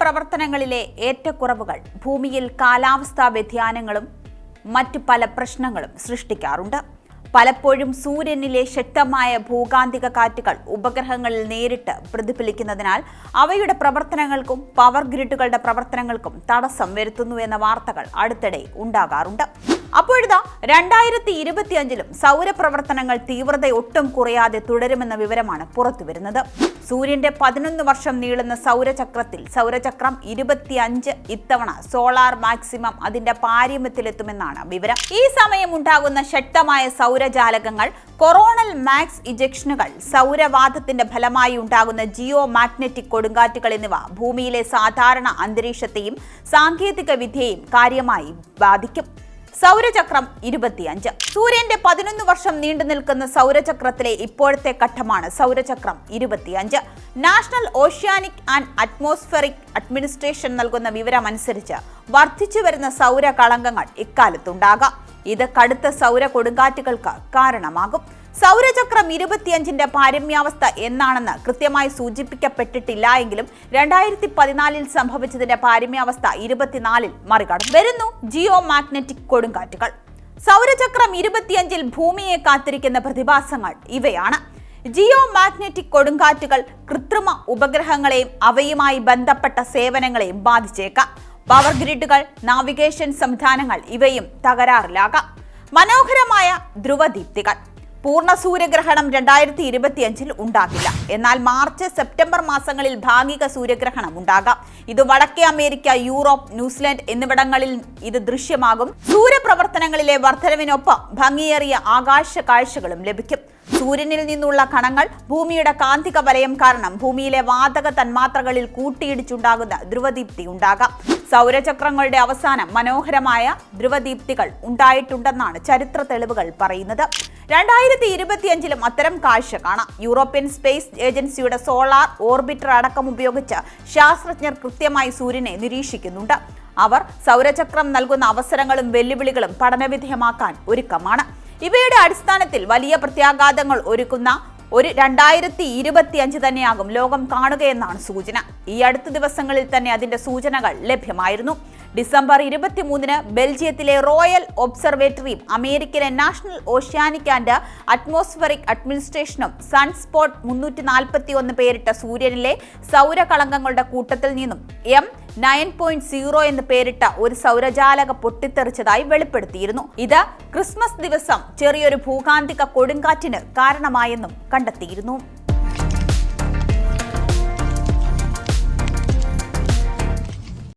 സൗരപ്രവർത്തനങ്ങളിലെ ഏറ്റക്കുറവുകൾ ഭൂമിയിൽ കാലാവസ്ഥാ വ്യതിയാനങ്ങളും മറ്റ് പല പ്രശ്നങ്ങളും സൃഷ്ടിക്കാറുണ്ട്. പലപ്പോഴും സൂര്യനിലെ ശക്തമായ ഭൂകാന്തിക കാറ്റുകൾ ഉപഗ്രഹങ്ങളിൽ നേരിട്ട് പ്രതിഫലിക്കുന്നതിനാൽ അവയുടെ പ്രവർത്തനങ്ങൾക്കും പവർ ഗ്രിഡുകളുടെ പ്രവർത്തനങ്ങൾക്കും തടസ്സം വരുത്തുന്നു എന്ന വാർത്തകൾ അടുത്തിടെ ഉണ്ടാകാറുണ്ട്. അപ്പോഴിതാ രണ്ടായിരത്തി ഇരുപത്തിയഞ്ചിലും സൗരപ്രവർത്തനങ്ങൾ തീവ്രത ഒട്ടും കുറയാതെ തുടരുമെന്ന വിവരമാണ് പുറത്തുവരുന്നത് സൂര്യന്റെ പതിനൊന്ന് വർഷം നീളുന്ന സൗരചക്രത്തിൽ സൗരചക്രം ഇരുപത്തിയഞ്ച് ഇത്തവണ സോളാർ മാക്സിമം അതിന്റെ പാരമ്യത്തിലെത്തുമെന്നാണ് വിവരം. ഈ സമയം ഉണ്ടാകുന്ന ശക്തമായ സൗരജാലകങ്ങൾ കൊറോണൽ മാക്സ് ഇജക്ഷനുകൾ സൗരവാദത്തിന്റെ ഫലമായി ഉണ്ടാകുന്ന ജിയോ മാഗ്നറ്റിക് കൊടുങ്കാറ്റുകൾ എന്നിവ ഭൂമിയിലെ സാധാരണ അന്തരീക്ഷത്തെയും സാങ്കേതിക വിദ്യയെയും കാര്യമായി ബാധിക്കും. സൗരചക്രം ഇരുപത്തിയഞ്ച്. സൂര്യന്റെ പതിനൊന്ന് വർഷം നീണ്ടു നിൽക്കുന്ന സൗരചക്രത്തിലെ ഇപ്പോഴത്തെ ഘട്ടമാണ് സൗരചക്രം ഇരുപത്തിയഞ്ച്. National Oceanic and Atmospheric Administration നൽകുന്ന വിവരമനുസരിച്ച് വർദ്ധിച്ചു വരുന്ന സൗര കളങ്കങ്ങൾ ഇക്കാലത്തുണ്ടാകാം. ഇത് കടുത്ത സൗര കൊടുങ്കാറ്റുകൾക്ക് കാരണമാകും. സൗരചക്രം ഇരുപത്തിയഞ്ചിന്റെ പാരമ്യാവസ്ഥ എന്നാണെന്ന് കൃത്യമായി സൂചിപ്പിക്കപ്പെട്ടിട്ടില്ല എങ്കിലും രണ്ടായിരത്തി പതിനാലിൽ സംഭവിച്ചതിന്റെ പാരമ്യാവസ്ഥ ഇരുപത്തിനാലിൽ മറികടന്നു. വരുന്നു ജിയോ മാഗ്നറ്റിക് കൊടുങ്കാറ്റുകൾ. സൗരചക്രം ഇരുപത്തിയഞ്ചിൽ ഭൂമിയെ കാത്തിരിക്കുന്ന പ്രതിഭാസങ്ങൾ ഇവയാണ്. ജിയോ മാഗ്നറ്റിക് കൊടുങ്കാറ്റുകൾ കൃത്രിമ ഉപഗ്രഹങ്ങളെയും അവയുമായി ബന്ധപ്പെട്ട സേവനങ്ങളെയും ബാധിച്ചേക്കാം. പവർ ഗ്രിഡുകൾ നാവിഗേഷൻ സംവിധാനങ്ങൾ ഇവയും തകരാറിലാകാം. മനോഹരമായ ധ്രുവദീപ്തികൾ. പൂർണ സൂര്യഗ്രഹണം രണ്ടായിരത്തി ഇരുപത്തിയഞ്ചിൽ ഉണ്ടാകില്ല. എന്നാൽ മാർച്ച് സെപ്റ്റംബർ മാസങ്ങളിൽ ഭാഗിക സൂര്യഗ്രഹണം ഉണ്ടാകാം. ഇത് വടക്കേ അമേരിക്ക യൂറോപ്പ് ന്യൂസിലൻഡ് എന്നിവിടങ്ങളിൽ ഇത് ദൃശ്യമാകും. സൂര്യപ്രവർത്തനങ്ങളിലെ വർധനവിനൊപ്പം ഭംഗിയേറിയ ആകാശ കാഴ്ചകളും ലഭിക്കും. സൂര്യനിൽ നിന്നുള്ള കണങ്ങൾ ഭൂമിയുടെ കാന്തിക വലയം കാരണം ഭൂമിയിലെ വാതക തന്മാത്രകളിൽ കൂട്ടിയിടിച്ചുണ്ടാകുന്ന ധ്രുവദീപ്തി ഉണ്ടാകാം. സൗരചക്രങ്ങളുടെ അവസാനം മനോഹരമായ ധ്രുവദീപ്തികൾ ഉണ്ടായിട്ടുണ്ടെന്നാണ് ചരിത്ര തെളിവുകൾ പറയുന്നത്. രണ്ടായിരത്തി ഇരുപത്തിയഞ്ചിലും അത്തരം കാഴ്ച കാണാം. യൂറോപ്യൻ സ്പേസ് ഏജൻസിയുടെ സോളാർ ഓർബിറ്റർ അടക്കം ഉപയോഗിച്ച് ശാസ്ത്രജ്ഞർ കൃത്യമായി സൂര്യനെ നിരീക്ഷിക്കുന്നുണ്ട്. അവർ സൗരചക്രം നൽകുന്ന അവസരങ്ങളും വെല്ലുവിളികളും പഠനവിധേയമാക്കാൻ ഒരുക്കമാണ്. ഇവയുടെ അടിസ്ഥാനത്തിൽ വലിയ പ്രത്യാഘാതങ്ങൾ ഒരുക്കുന്ന ഒരു രണ്ടായിരത്തി ഇരുപത്തി അഞ്ച് തന്നെയാകും ലോകം കാണുകയെന്നാണ് സൂചന. ഈ അടുത്ത ദിവസങ്ങളിൽ തന്നെ അതിന്റെ സൂചനകൾ ലഭ്യമായിരുന്നു. ഡിസംബർ ഇരുപത്തിമൂന്നിന് ബെൽജിയത്തിലെ റോയൽ ഒബ്സർവേറ്ററിയും അമേരിക്കയിലെ നാഷണൽ ഓഷ്യാനിക് ആൻഡ് അറ്റ്മോസ്ഫറിക് അഡ്മിനിസ്ട്രേഷനും സൺസ്പോട്ട് മുന്നൂറ്റി നാൽപ്പത്തി ഒന്ന് പേരിട്ട സൂര്യനിലെ സൗരകളങ്കങ്ങളുടെ കൂട്ടത്തിൽ നിന്നും എം നയൻ പോയിന്റ് സീറോ എന്ന് പേരിട്ട ഒരു സൗരജാലക പൊട്ടിത്തെറിച്ചതായി വെളിപ്പെടുത്തിയിരുന്നു. ഇത് ക്രിസ്മസ് ദിവസം ചെറിയൊരു ഭൂകാന്തിക കൊടുങ്കാറ്റിന് കാരണമായെന്നും കണ്ടെത്തിയിരുന്നു.